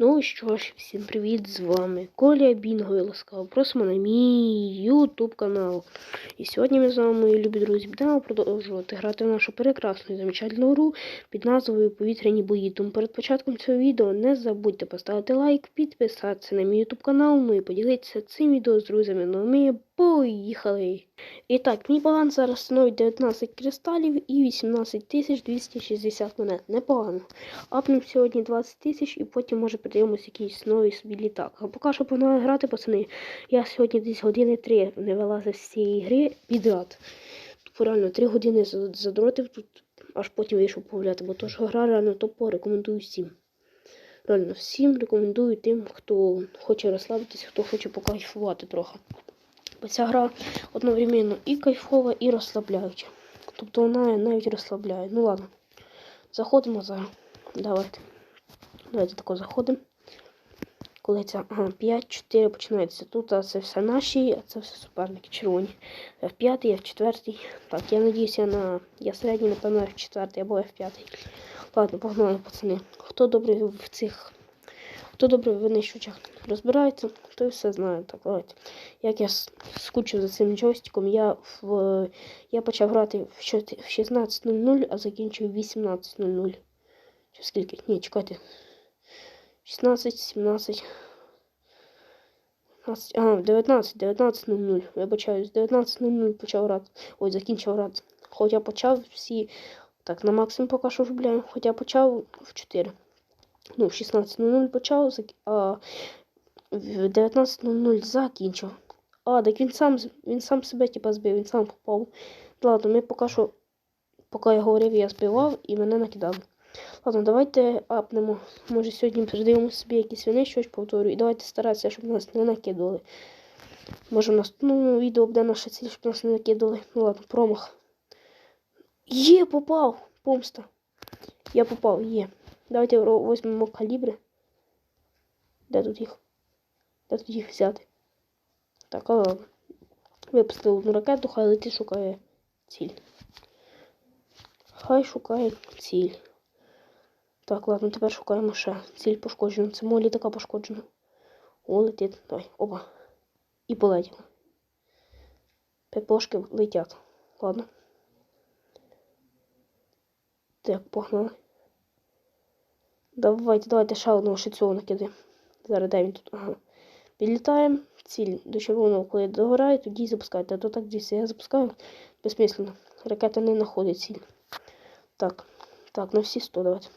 Ну що ж, всім привіт з вами Коля Бінго і ласкаво просимо на мій ютуб канал. І сьогодні ми з вами, мої любі друзі, будемо продовжувати грати в нашу прекрасну і замечательну гру під назвою Повітряні бої. Тому перед початком цього відео не забудьте поставити лайк, підписатися на мій ютуб канал, ну і поділитися цим відео з друзями. Ну ми поїхали! І так, мій баланс зараз становить 19 кристалів і 18 260 монет. Непогано. Апнемо сьогодні 20 тисяч і потім може подивимось якийсь новий собі літак. А поки що погнали грати, пацани. Я сьогодні десь години 3 не вилазив з цієї гри підряд. Тупо реально 3 години за- задротив тут, аж потім вийшов погуляти, бо то ж гра реально топо, рекомендую всім. Реально всім рекомендую тим, хто хоче розслабитися, хто хоче покайфувати трохи. Бо ця гра одновременно і кайфова, і розслабляюча. Тобто вона навіть розслабляє. Ну ладно. Заходимо зараз. Давайте. Давайте тако заходимо. Коли це ага, 5-4 починається. Тут а це все наші, а це все суперники червоні. F5, F4. Так, я надіюся на. Я середній, напевно, F4 або F5. Ладно, погнали, пацани. Хто добре в цих. Хто добре в винищувачах розбирається, той все знає. Так. Як я скучив за цим джойстиком, я в я почав грати в 16.00, а закінчив в 18.00. Чи скільки? Ні, чекайте. 16, 17. 15, ага, в 19, 19.00. Вибачаюсь, 19.00 почав грати. Ой, закінчив грати. Хоча почав всі. Так, на максимум поки що вбляємо. Хоча почав в 4. Ну, в 16.00 почав, а в 19.00 закінчив. А, так він сам, він сам себе типа збив, він сам попав. Ладно, ми поки що, поки я говорив, я збивав і мене накидали. Ладно, давайте апнемо. Може сьогодні придивимо собі якісь вини, щось повторю. І давайте старатися, щоб нас не накидали. Може в наступному відео буде наша ціль, щоб нас не накидали. Ну ладно, промах. Є, попав! Помста. Я попав, є. Давайте візьмемо калібри. Де тут їх? Де тут їх взяти? Так, а ладно. Випустили одну ракету, хай летить шукає ціль. Хай шукає ціль. Так, ладно, тепер шукаємо ще. Ціль пошкоджена. Це мого літака пошкоджена. О, летить. Давай, оба. І полетіло. Пепошки летять. Ладно. Так, погнали. Давайте, давайте ще одного ще цього. Зараз де він тут? Ага. Підлітаємо. Ціль до червоного, коли догорає, тоді запускайте. А то так дійсно я запускаю безсмисленно. Ракета не знаходить ціль. Так, так, на всі 100 давайте.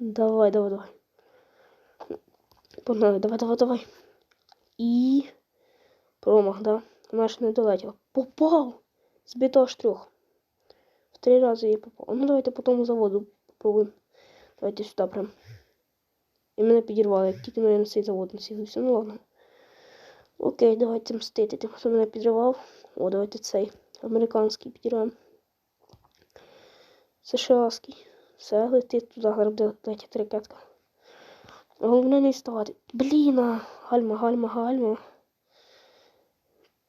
Давай, давай, давай. Погнали, давай, давай, давай. І. Промах, да? Ж не долетіла. Попав! Збито аж трьох. В три рази я попав. Ну давайте по тому заводу попробуємо. Давайте сюди прям. І мене підірвали, як тільки я на цей завод насілився. Ну ладно. Окей, давайте мстити. Тим, хто мене підривав. О, давайте цей. Американський підірваємо. США-ський. Все, летить туди, летіти ракетка. Головне не ставати. Блін, гальма, гальма, гальма.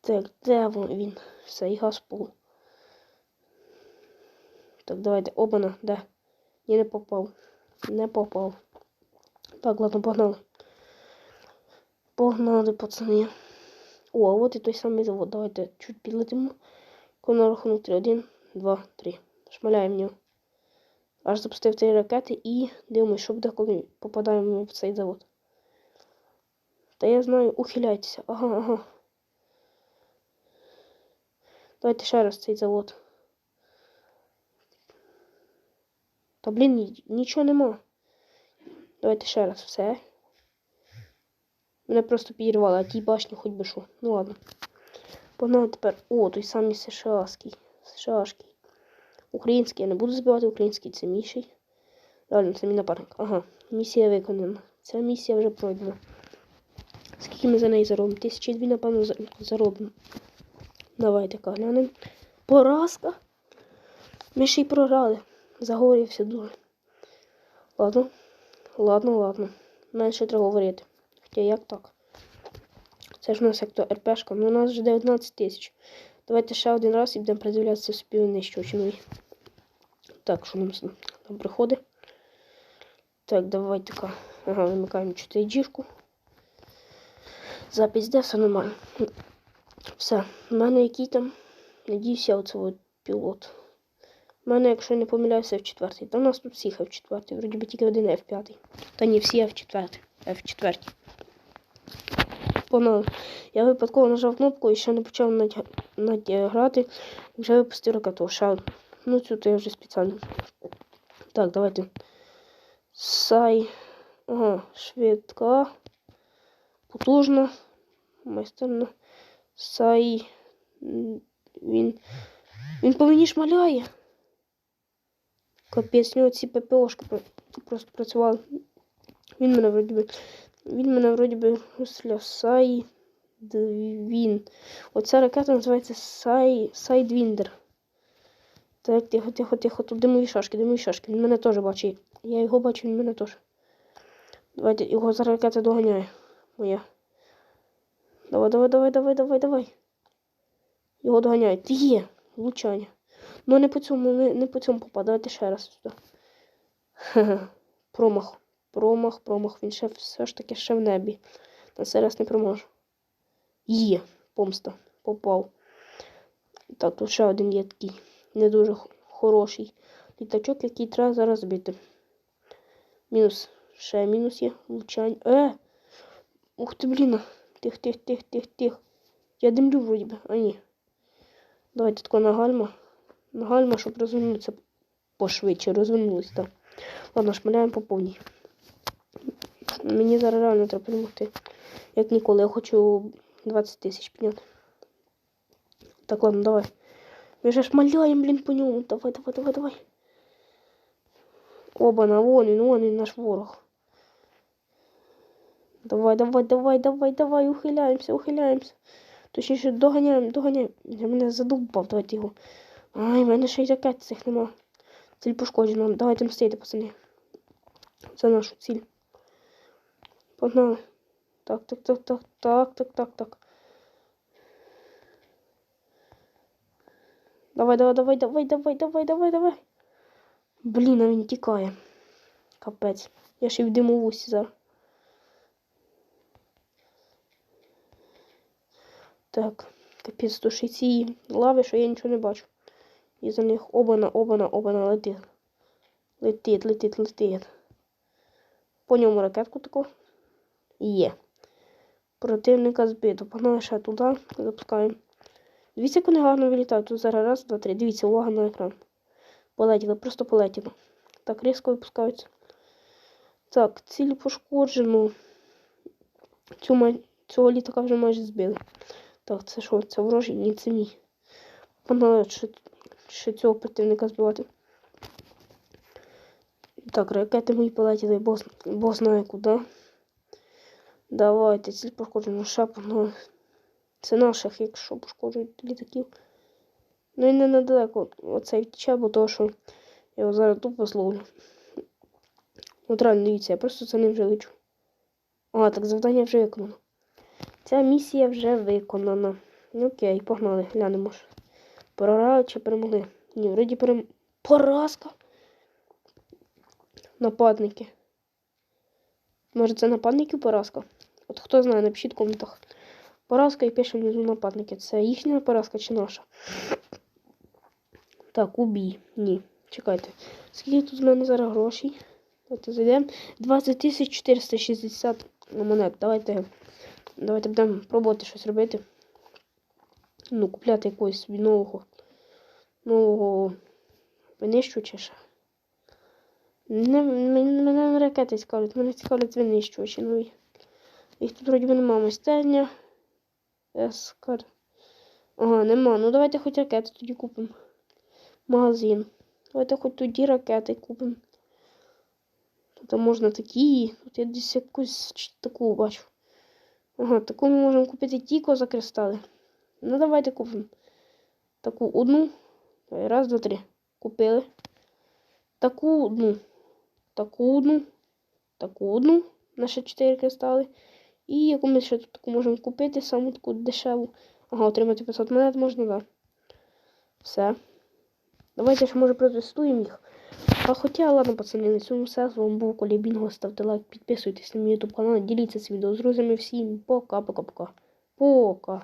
Так, де він? Все, і газ пол. Так, давайте. Обана, де? Ні, не попав. Не попав. Так, ладно, погнали. Погнали, пацани. О, а от і той самий завод. Давайте чуть підлетимо. Коли рахунок 3. 1, 2, 3. Шмаляємо в нього. Аж запустив три ракети і дивимось, що буде, коли попадаємо в цей завод. Та я знаю, ухиляйтеся. Ага, ага. Давайте ще раз цей завод. Та блін, нічого нема. Давайте ще раз все. Мене просто підірвало, а тій башні хоч би що. Ну ладно. Погнали тепер. О, той самий США-ський. Український я не буду збивати, український це міший. Реально, це мій напарник. Ага, місія виконана. Ця місія вже пройдена. Скільки ми за неї заробимо? Тисячі дві, напевно, заробимо. Давайте-ка глянемо. Поразка. Ми ще й програли. Загорівся дуже. Ладно. Ладно, ладно. Менше треба говорити. Хоча як так? Це ж у нас як то РПшка, ну у нас вже 19 тисяч. Давайте ще один раз і будемо придивлятися співнищувачі нові. Так, що нам, нам приходить? Так, давайте-ка Ага, вимикаємо 4G. Запись де все нормально. Все, в мене який там. Надіюся, оце от пілот. У мене, якщо не помиляюся, F4. Та у нас тут всіх F4. Вроді би тільки один F5. Та ні, всі F4. F4. Погнали. Я випадково нажав кнопку і ще не почав надя... надя... Вже випустив ракету. Ще. Ну, цю то я вже спеціально. Так, давайте. Сай. Ага, швидка. Потужна. Майстерна. Сай. Він. Він по мені шмаляє. Капець, нього ці ППОшки просто працювали. Він мене вроді би. Він мене вроді би розстріляв. Сай. Оця ракета називається Сай. Сайдвіндер. Так, тихо, тихо, тихо. Тут димові шашки, димові шашки. Він мене теж бачить. Я його бачу, він мене теж. Давайте, його зараз ракета доганяє. Моя. Давай, давай, давай, давай, давай, давай. Його доганяють. Є, влучання. Ну не по цьому, не, не по цьому попав. Давайте ще раз сюди. Промах. Промах, промах. Він ще все ж таки ще в небі. На цей раз не проможе. Є, помста. Попав. Так, тут ще один є такий. Не дуже хороший. Літачок, який треба зараз збити. Мінус. Ще мінус є. Влучання. Е! Ух ти, блін. Тих, тих, тих, тих, тих. Я димлю вроді би. А ні. Давайте тако на гальма. На гальма, щоб розвернутися пошвидше. Розвернулись, так. Ладно, шмаляємо по повній. Мені зараз реально треба перемогти. Як ніколи, я хочу 20 тисяч підняти. Так, ладно, давай. Ми же шмаляємо, блін, по ньому. Давай, давай, давай, давай. Оба-на, вон він, вон він наш ворог. Давай, давай, давай, давай, давай, ухиляємося, ухиляємося. Точніше, доганяємо, доганяємо. Я мене задовбав, давайте його. Ай, в мене ще й ракет цих нема. Ціль пошкоджена. Давайте мстити, пацани. Це нашу ціль. Погнали. Так, так, так, так, так, так, так, так. Давай, давай, давай, давай, давай, давай, давай, давай. Блін, а він тікає. Капець. Я ще й в димовусі зараз. Так, капець, тушить ці лави, що я нічого не бачу. І за них обана, обана, обана летить. Летить, летить, летить. По ньому ракетку таку. Є. Противника збито. Погнали ще туди. Запускаємо. Дивіться, як вони гарно вилітають. Тут зараз раз, два, три. Дивіться, увага на екран. Полетіли, просто полетіли. Так, різко випускаються. Так, ціль май- цього літака вже майже збили. Так, це що? Це ворожий? Ні, це мій. Погнали ще, ще цього противника збивати. Так, ракети мої полетіли, бос, знає куди. Давайте, ціль пошкоджено, ще погнали. Це наших, якщо пошкоджують літаків. Ну і не недалеко оцей втіче, бо того, що я його зараз тупо зловлю. От реально, дивіться, я просто за ним вже лечу. А, так завдання вже виконано. Ця місія вже виконана. Ну, Окей, погнали, глянемо. ж. Програли чи перемогли? Ні, вроді перем... Поразка. Нападники. Може це нападників поразка? От хто знає, напишіть в коментах. Поразка і пише внизу нападники. Це їхня поразка чи наша? Так, убій. Ні. Чекайте. Скільки тут в мене зараз грошей? Давайте зайдемо. 20 460 монет. Давайте. Давайте будемо пробувати щось робити. Ну, купляти якогось собі нового. Нового винищувача. Не, мене, не ракети цікавлять, мене цікавлять винищувачі нові. Їх тут вроді би нема майстерня. Ескар. Ага, нема. Ну давайте хоч ракети тоді купимо. Магазин. Давайте хоч тоді ракети купимо. Тут можна такі. Тут я десь якусь таку бачу. Ага, таку ми можемо купити тільки за кристали. Ну давайте купимо. Таку одну. Раз, два, три. Купили. Таку одну. Таку одну. Таку одну. На ще 4 кристали. І яку ми ще тут таку можемо купити, саму таку дешеву. Ага, отримати 500 монет можна, так. Все. Давайте ще може протестуємо їх. А хоча, ладно, пацани, на цьому все. З вами був Коля Бінго. Ставте лайк, підписуйтесь на мій ютуб канал, діліться це відео з друзями. Всім пока-пока-пока. Пока.